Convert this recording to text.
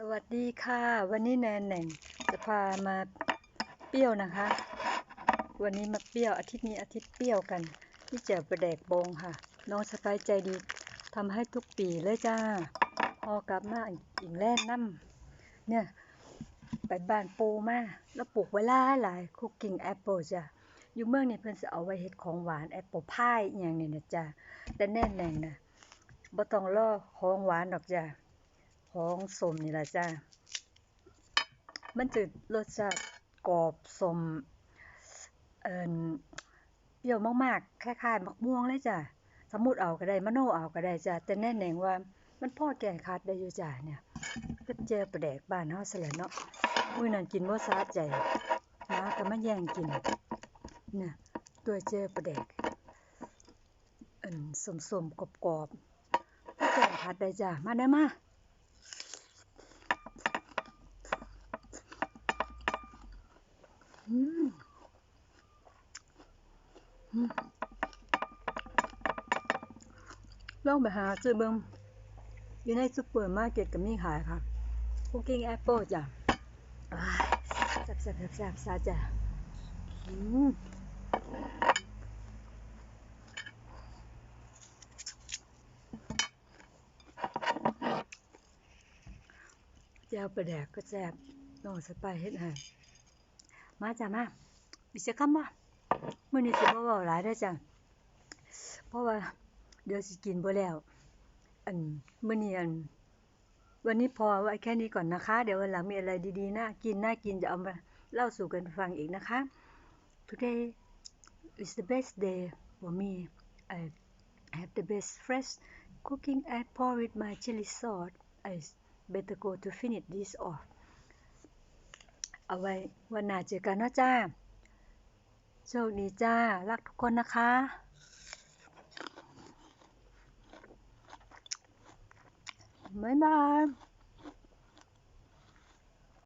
สวัสดีค่ะ วันนี้แนนแหน่งจะพามาเปรี้ยวนะคะ วันนี้มาเปรี้ยวอาทิตย์นี้อาทิตย์เปรี้ยวกันที่เจอประแดกบงค่ะ น้องสไปใจดีทำให้ทุกปีเลยจ้าพอกลับมาอีกแล่นน้ำเนี่ยไปบ้านปูมาแล้วปลูกไว้หลายหลายคุกกิ้งแอปเปิลจ้ะอยู่เมืองนี่เพิ่นจะเอาไว้เฮ็ดของหวานแอปเปิลพายอย่างนี้นะจ้ะแต่แน่นแหน่งนะบ่ต้องรอของหวานดอกจ้ะ ของสมนี่แหละจ้า มันจะรสชาติกรอบสมเอ่อเปรี้ยวมากๆคล้ายๆมักม่วงเลยจ้ะ สมมุติเอาก็ได้มะโนเอาก็ได้จ้ะ แต่แน่แน่งว่า มันพ่อแก่คัดได้อยู่จ้ะเนี่ยก็เจอปลาแดกบ้านเฮาซะแล้วเนาะมื้อนั้นกินบ่สะใจหมาก็มาแย่งกินเนี่ยตัวเจอปลาแดกอันสมๆกรอบๆพอแก่คัดได้จ้ะ มาเด้มา อืมอืม ลองไปหาซื้อเบิ่งอยู่ในซุปเปอร์มาร์เก็ตก็มีขายค่ะคุกกิ้งแอปเปิลจ้ะแซ่บแซ่บแซ่บซาจ้ะอืมแจ่วปลาแดกก็แซ่บน้องสไปเฮ็ดให้มาจ้ะมาบิจะคำ บ่มื้อนี้สิบ่เว้าหลายเด้จ้ะเพราะว่าเดี๋ยวสิกินบ่แล้ว อันมื้อนี้อันวันนี้พอไว้แค่นี้ก่อนนะคะ เดี๋ยววันหลังมีอะไรดีๆน่ากินน่ากินจะเอามาเล่าสู่กันฟังอีกนะคะ Today is the best day for me I have the best fresh cooking I pour with my chili sauce I better go to finish this off เอาไว้วันหน้าเจอกันนะจ้า โชคดีจ้า รักทุกคนนะคะบ๊ายบาย